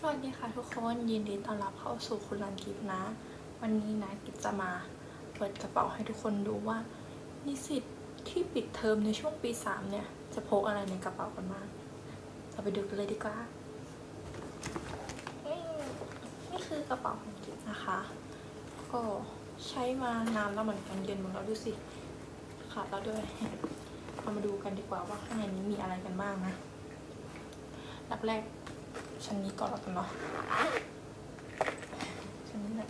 สวัสดีค่ะทุกคนยินดีต้อนรับเข้าสู่คุณรันกิฟนะ วันนี้นะกิฟจะมาเปิดกระเป๋าให้ทุกคนดูว่านิสิตที่ปิดเทอมในช่วงปีสามเนี่ย จะพกอะไรในกระเป๋ากันบ้างเราไปดูกันเลยดีกว่า นี่คือกระเป๋าของกิฟนะคะ ก็ใช้มานานแล้วเหมือนกันเย็นหมดแล้วดูสิขาดแล้วด้วยเรามาดูกันดีกว่าว่าข้างในนี้มีอะไรกันบ้างนะดับแรก ชั้นนี้ก่อนแล้วกันเนาะชั้นนี้แหละ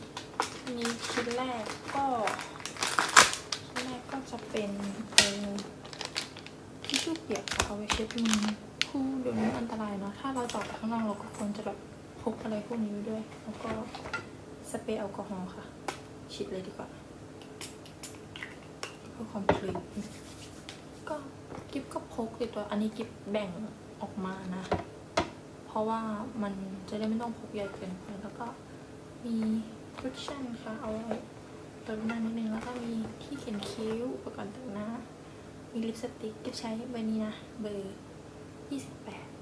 นี้ชิ้นแรกก็ชิ้นแรกก็จะเป็นเออทิชชู่เปียกเอาไว้เช็ดมือคู่เดี๋ยวนี้อันตรายเนาะถ้าเราจอดข้างนอกเราก็ควรจะแบบพกอะไรพวกนี้ไว้ด้วย แล้วก็สเปรย์แอลกอฮอล์ค่ะฉีดเลยดีกว่าเพื่อความคลีนก็กิฟก็พกติดตัวอันนี้กิฟแบ่งออกมานะ เพราะว่ามันจะได้ไม่ต้องพกใหญ่เกินไปแล้วก็มี friction ค่ะเอาไว้ติมหน้านิดนึงแล้วก็มีที่เขียนคิ้วอุปกรณ์แต่งหน้า มีลิปสติกที่ใช้ใบนี้นะ เบอร์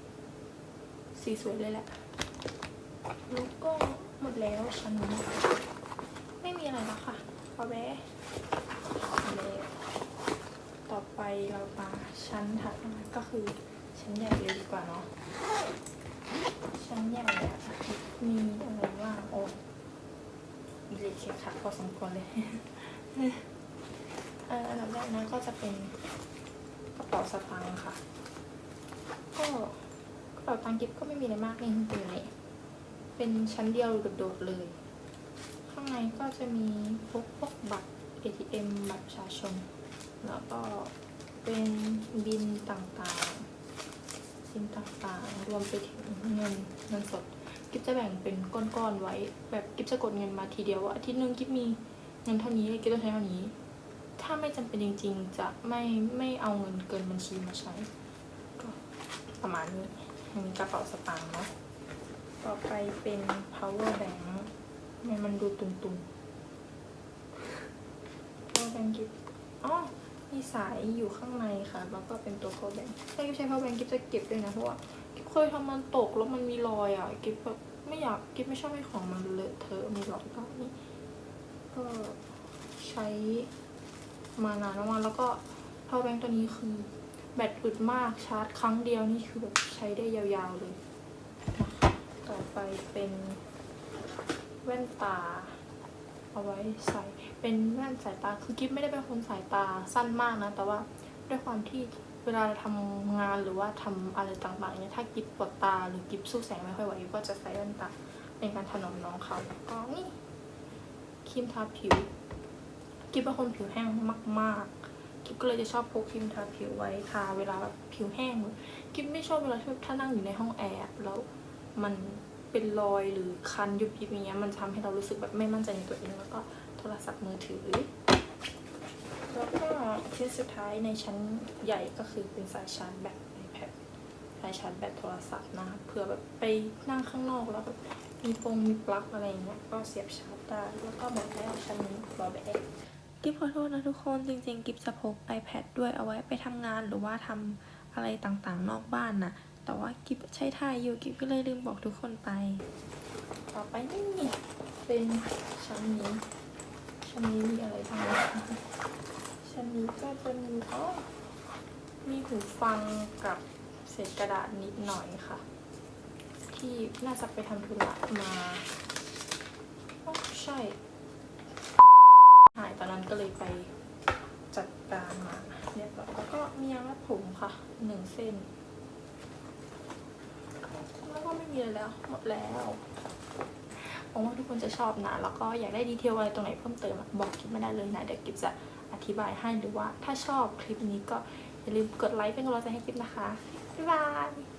28 สีสวยเลยแหละแล้วก็หมดแล้วชั้นนี้ไม่มีอะไรแล้วค่ะพอแวะต่อไปเรามาชั้นถัดมาก็คือชั้นใหญ่เลยดีกว่าเนาะ ชั้นใหญ่อะมีอะไรบ้างโอ้อิเล็กเคค่ะพอสมควรเลยอันดับแรกนะก็จะเป็นกระเป๋าสตางค์ค่ะ ก็กระเป๋าตังค์กิฟก็ไม่มีอะไรมากนี่เป็นอย่างนี้เป็นชั้นเดียวโดดๆเลย ข้างในก็จะมีพวกพวกบัตร ATM บัตรประชาชน แล้วก็เป็นบินต่างๆินต่างๆ รวมไปถึงเงินเงินสด กิฟจะแบ่งเป็นก้อนๆไว้ แบบกิฟจะกดเงินมาทีเดียวว่าอาทิตย์หนึงกิฟมีเงินเท่านี้กิฟต้องใช้เท่านี้ ถ้าไม่จำเป็นจริง ๆ จะไม่ไม่เอาเงินเกินบัญชีมาใช้ ก็ประมาณนี้มีกระเป๋าสตางค์เนาะต่อไปเป็น power bank เนี่ยมันดูตุนๆ power bank กิฟ มีสายอยู่ข้างในค่ะ แล้วก็เป็นตัว power bank ถ้ากิฟใช้ power bank กิฟจะเก็บด้วยนะเพราะว่ากิฟเคยทำมันตกแล้วมันมีรอยอะกิฟแบบไม่อยากกิฟไม่ชอบให้ของมันเลอะเทอะมีรอยก็นี่ก็ใช้มานานมากแล้วก็ power bank ตัวนี้คือแบตอึดมากชาร์จครั้งเดียวนี่คือแบบใช้ได้ยาวๆเลยนะคะต่อไปเป็นแว่นตา เอาไว้ใส่เป็นแว่นสายตาคือกิฟไม่ได้เป็นคนสายตาสั้นมากนะ แต่ว่าด้วยความที่เวลาทำงานหรือว่าทำอะไรต่างๆเนี่ยถ้ากิฟปวดตาหรือกิฟสู้แสงไม่ค่อยไหวก็จะใส่แว่นตาเป็นการถนอมน้องเขาแล้วก็นี่ครีมทาผิวกิฟเป็นคนผิวแห้งมากๆกิฟก็เลยจะชอบพกครีมทาผิวไว้ทาเวลาแบบผิวแห้งกิฟไม่ชอบเวลาที่ถ้านั่งอยู่ในห้องแอร์แล้วมัน เป็นรอยหรือคันยุบยิบอย่างเงี้ยมันทำให้เรารู้สึกแบบไม่มั่นใจในตัวเองแล้วก็โทรศัพท์มือถือ แล้วก็ชิ้นสุดท้ายในชั้นใหญ่ก็คือเป็นสายชาร์จแบต iPad สายชาร์จแบตโทรศัพท์นะเผื่อแบบไปนั่งข้างนอกแล้วแบบมีปงมีปลั๊กอะไรเงี้ยก็เสียบชาร์จได้แล้วก็หมดแล้วชั้นนี้รอแบตกิฟขอโทษนะทุกคนจริงๆ กิฟจะพก iPad ด้วยเอาไว้ไปทำงานหรือว่าทำอะไรต่างๆ นอกบ้านนะ แต่ว่ากิฟใช้ถ่ายอยู่กิฟก็เลยลืมบอกทุกคนไป ต่อไปนี่เป็นชั้นนี้ชั้นนี้มีอะไรบ้างชั้นนี้ก็จะมีอ๋อมีหูฟังกับเศษกระดาษนิดหน่อยค่ะ ที่น่าจะไปทำธุระมาอ๋อใช่หายตอนนั้นก็เลยไปจัดการมาเรียบร้อยแล้วก็มียางรัดผมค่ะหนึ่งเส้น แล้วก็ไม่มีอะไรแล้วหมดแล้วหวังว่าทุกคนจะชอบนะ แล้วก็อยากได้ดีเทลอะไรตรงไหนเพิ่มเติมบอกกิฟไม่ได้เลยนะ เดี๋ยวกิฟจะอธิบายให้หรือว่าถ้าชอบคลิปนี้ก็อย่าลืมกดไลค์เป็นกำลังใจให้กิฟนะคะ บ๊ายบาย